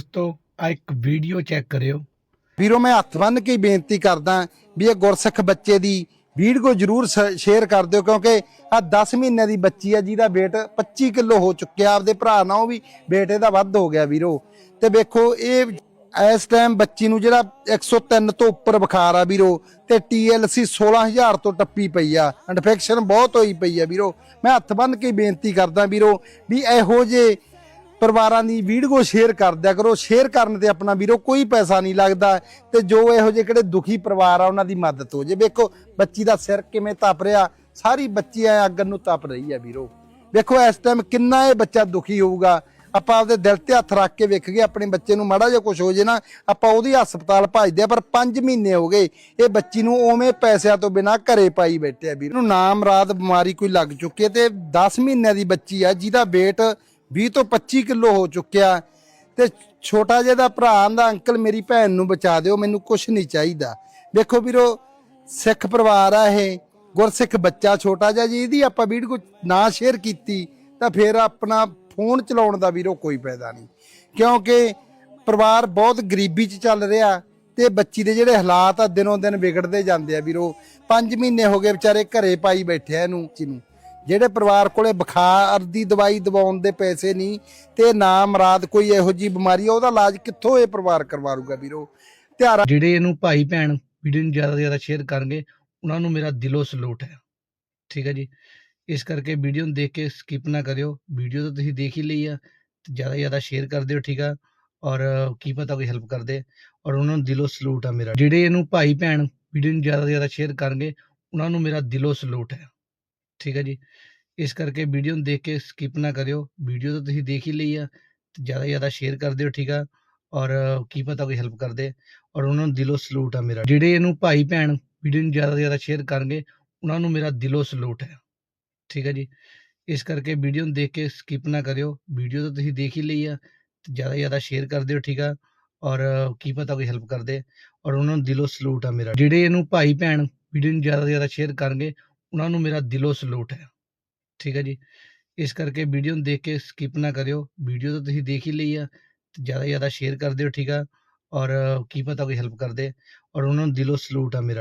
ਦੋਸਤੋ ਆ ਇੱਕ ਵੀਡੀਓ ਚੈੱਕ ਕਰਿਓ। ਵੀਰੋ, ਮੈਂ ਹੱਥ ਬੰਨ ਕੇ ਬੇਨਤੀ ਕਰਦਾ ਵੀ ਇਹ ਗੁਰਸਿੱਖ ਬੱਚੇ ਦੀ ਵੀਡੀਓ ਜਰੂਰ ਸ਼ੇਅਰ ਕਰ ਦਿਓ, ਕਿਉਂਕਿ ਆ 10 ਮਹੀਨੇ ਦੀ ਬੱਚੀ ਆ, ਜਿਹਦਾ weight 25 ਕਿਲੋ ਹੋ ਚੁੱਕਿਆ, ਆਪਦੇ ਭਰਾ ਨਾਲੋਂ ਵੀ weight ਇਹਦਾ ਵੱਧ ਹੋ ਗਿਆ ਵੀਰੋ। ਤੇ ਵੇਖੋ, ਇਹ ਇਸ ਟਾਈਮ ਬੱਚੀ ਨੂੰ ਜਿਹੜਾ 103 ਤੋਂ ਉੱਪਰ ਬੁਖਾਰ ਆ ਵੀਰੋ, ਤੇ TLC 16000 ਤੋਂ ਟੱਪੀ ਪਈ ਆ ਇਨਫੈਕਸ਼ਨ ਬਹੁਤ ਹੋਈ ਪਈ ਆ ਵੀਰੋ। ਮੈਂ ਹੱਥ ਬੰਨ ਕੇ ਬੇਨਤੀ ਕਰਦਾ ਵੀਰੋ ਵੀ ਇਹੋ ਜੇ ਪਰਿਵਾਰਾਂ ਦੀ ਵੀਡੀਓ ਸ਼ੇਅਰ ਕਰ ਦਿਆ ਕਰੋ। ਸ਼ੇਅਰ ਕਰਨ ਤੇ ਆਪਣਾ ਵੀਰੋ ਕੋਈ ਪੈਸਾ ਨਹੀਂ ਲੱਗਦਾ ਤੇ ਜੋ ਇਹੋ ਜਿਹੇ ਕਿਹੜੇ ਦੁਖੀ ਪਰਿਵਾਰ ਆ, ਉਹਨਾਂ ਦੀ ਮਦਦ ਹੋ ਜੇ। ਵੇਖੋ, ਬੱਚੀ ਦਾ ਸਿਰ ਕਿਵੇਂ ਤਪ ਰਿਹਾ, ਸਾਰੀ ਬੱਚੀ ਐ ਅੱਗ ਨੂੰ ਤਪ ਰਹੀ ਹੈ ਵੀਰੋ। ਵੇਖੋ, ਇਸ ਟਾਈਮ ਕਿੰਨਾ ਇਹ ਬੱਚਾ ਦੁਖੀ ਹੋਊਗਾ। ਆਪਾਂ ਆਪਦੇ ਦਿਲ ਤੇ ਹੱਥ ਰੱਖ ਕੇ ਵੇਖ ਗਏ ਆਪਣੇ ਬੱਚੇ ਨੂੰ ਮਾੜਾ ਜਿਹਾ ਕੁਝ ਹੋ ਜੇ ਨਾ, ਆਪਾਂ ਉਹਦੀ ਹਸਪਤਾਲ ਭਜਦੇ ਆ, ਪਰ 5 ਮਹੀਨੇ ਹੋ ਗਏ, ਇਹ ਬੱਚੀ ਨੂੰ ਉਵੇਂ ਪੈਸਿਆਂ ਤੋਂ ਬਿਨਾ ਘਰੇ ਪਾਈ ਬੈਠੇ ਆ ਵੀਰ। ਨੂੰ ਨਾਮ ਰਾਤ ਬਿਮਾਰੀ ਕੋਈ ਲੱਗ ਚੁੱਕੀ ਹੈ ਤੇ 10 ਮਹੀਨਿਆਂ ਦੀ ਬੱਚੀ ਆ, ਜਿਹਦਾ weight 20 ਤੋਂ 25 ਕਿਲੋ ਹੋ ਚੁੱਕਿਆ ਤੇ ਛੋਟਾ ਜਿਹਾ ਦਾ ਭਰਾ ਦਾ ਅੰਕਲ, ਮੇਰੀ ਭੈਣ ਨੂੰ ਬਚਾ ਦਿਓ, ਮੈਨੂੰ ਕੁਝ ਨਹੀਂ ਚਾਹੀਦਾ। ਵੇਖੋ ਵੀਰੋ, ਸਿੱਖ ਪਰਿਵਾਰ ਆ ਇਹ, ਗੁਰਸਿੱਖ ਬੱਚਾ ਛੋਟਾ ਜਿਹਾ, ਜੀ ਇਹਦੀ ਆਪਾਂ ਵੀਡੀਓ ਨਾ ਸ਼ੇਅਰ ਕੀਤੀ, ਤਾਂ ਫਿਰ ਆਪਣਾ ਫੋਨ ਚਲਾਉਣ ਦਾ ਵੀਰੋ ਕੋਈ ਫਾਇਦਾ ਨਹੀਂ। ਕਿਉਂਕਿ ਪਰਿਵਾਰ ਬਹੁਤ ਗਰੀਬੀ 'ਚ ਚੱਲ ਰਿਹਾ ਤੇ ਬੱਚੀ ਦੇ ਜਿਹੜੇ ਹਾਲਾਤ ਆ ਦਿਨੋਂ ਦਿਨ ਵਿਗੜਦੇ ਜਾਂਦੇ ਆ ਵੀਰੋ। 5 ਮਹੀਨੇ ਹੋ ਗਏ ਵਿਚਾਰੇ ਘਰੇ ਪਾਈ ਬੈਠੇ ਆ ਇਹਨੂੰ, ਬੱਚੀ ਨੂੰ। ਜਿਹੜੇ ਪਰਿਵਾਰ ਕੋਲੇ ਬੁਖਾਰ ਦੀ ਦਵਾਈ ਦਵਾਉਣ ਦੇ ਪੈਸੇ ਨਹੀਂ ਤੇ ਨਾ ਮਰਾਦ ਕੋਈ ਇਹੋ ਜੀ ਬਿਮਾਰੀ ਆ, ਉਹਦਾ ਇਲਾਜ ਕਿੱਥੋਂ ਇਹ ਪਰਿਵਾਰ ਕਰਵਾਊਗਾ ਵੀਰੋ? ਧਿਆਨ ਜਿਹੜੇ ਇਹਨੂੰ ਭਾਈ ਭੈਣ ਵੀਡੀਓ ਨੂੰ ਜ਼ਿਆਦਾ ਤੋਂ ਜ਼ਿਆਦਾ ਸ਼ੇਅਰ ਕਰਨਗੇ, ਉਹਨਾਂ ਨੂੰ ਮੇਰਾ ਦਿਲੋਂ ਸਲੂਟ ਹੈ। ਠੀਕ ਹੈ ਜੀ? ਇਸ ਕਰਕੇ ਵੀਡੀਓ ਨੂੰ ਦੇਖ ਕੇ ਸਕਿਪ ਨਾ ਕਰਿਓ। ਵੀਡੀਓ ਤਾਂ ਤੁਸੀਂ ਦੇਖ ਹੀ ਲਈ ਆ, ਤੇ ਜ਼ਿਆਦਾ ਜ਼ਿਆਦਾ ਸ਼ੇਅਰ ਕਰ ਦਿਓ, ਠੀਕ ਆ? ਔਰ ਕੀ ਪਤਾ ਕੋਈ ਹੈਲਪ ਕਰਦੇ। ਔਰ ਉਹਨਾਂ ਨੂੰ ਦਿਲੋਂ ਸਲੂਟ ਆ ਮੇਰਾ। ਜਿਹੜੇ ਇਹਨੂੰ ਭਾਈ ਭੈਣ ਵੀਡੀਓ ਨੂੰ ਜ਼ਿਆਦਾ ਤੋਂ ਜ਼ਿਆਦਾ ਸ਼ੇਅਰ ਕਰਨਗੇ, ਉਹਨਾਂ ਨੂੰ ਮੇਰਾ ਦਿਲੋਂ ਸਲੂਟ ਹੈ। ਠੀਕ ਹੈ ਜੀ। ਇਸ ਕਰਕੇ ਵੀਡੀਓ ਨੂੰ ਦੇਖ ਕੇ ਸਕਿਪ ਨਾ ਕਰਿਓ। ਵੀਡੀਓ ਤਾਂ ਤੁਸੀਂ ਦੇਖ ਹੀ ਲਈ ਆ ਜ਼ਿਆਦਾ ਜ਼ਿਆਦਾ ਸ਼ੇਅਰ ਕਰ ਦਿਓ, ਠੀਕ ਆ। ਔਰ ਕੀ ਪਤਾ ਕੋਈ ਹੈਲਪ ਕਰਦੇ। ਔਰ ਉਹਨਾਂ ਨੂੰ ਦਿਲੋਂ ਸਲੂਟ ਆ ਮੇਰਾ। ਜਿਹੜੇ ਇਹਨੂੰ ਭਾਈ ਭੈਣ ਵੀਡੀਓ ਨੂੰ ਜ਼ਿਆਦਾ ਤੋਂ ਜ਼ਿਆਦਾ ਸ਼ੇਅਰ ਕਰਨਗੇ, ਉਹਨਾਂ ਨੂੰ ਮੇਰਾ ਦਿਲੋਂ ਸਲੂਟ ਹੈ ਠੀਕ ਹੈ ਜੀ। ਇਸ ਕਰਕੇ ਵੀਡੀਓ ਨੂੰ ਦੇਖ ਕੇ ਸਕਿਪ ਨਾ ਕਰਿਓ। ਵੀਡੀਓ ਤਾਂ ਤੁਸੀਂ ਦੇਖ ਹੀ ਲਈ ਆ, ਤੇ ਜ਼ਿਆਦਾ ਜ਼ਿਆਦਾ ਸ਼ੇਅਰ ਕਰ ਦਿਓ, ਠੀਕ ਆ। ਔਰ ਕੀ ਪਤਾ ਕੋਈ ਹੈਲਪ ਕਰਦੇ। ਔਰ ਉਹਨਾਂ ਨੂੰ ਦਿਲੋਂ ਸਲੂਟ ਆ ਮੇਰਾ। ਜਿਹੜੇ ਇਹਨੂੰ ਭਾਈ ਭੈਣ ਵੀਡੀਓ ਨੂੰ ਜ਼ਿਆਦਾ ਤੋਂ ਜ਼ਿਆਦਾ ਸ਼ੇਅਰ ਕਰਨਗੇ ਉਹਨਾਂ ਨੂੰ ਮੇਰਾ ਦਿਲੋਂ ਸਲੂਟ ਹੈ। ਠੀਕ ਹੈ ਜੀ? ਇਸ ਕਰਕੇ ਵੀਡੀਓ ਨੂੰ ਦੇਖ ਕੇ ਸਕਿਪ ਨਾ ਕਰਿਓ। ਵੀਡੀਓ ਤਾਂ ਤੁਸੀਂ ਦੇਖ ਹੀ ਲਈ ਆ। ਜ਼ਿਆਦਾ ਜ਼ਿਆਦਾ ਸ਼ੇਅਰ ਕਰ ਦਿਓ, ਠੀਕ ਆ? ਔਰ ਕੀ ਪਤਾ ਕੋਈ ਹੈਲਪ ਕਰਦੇ ਔਰ ਉਹਨਾਂ ਨੂੰ ਦਿਲੋਂ ਸਲੂਟ ਆ ਮੇਰਾ।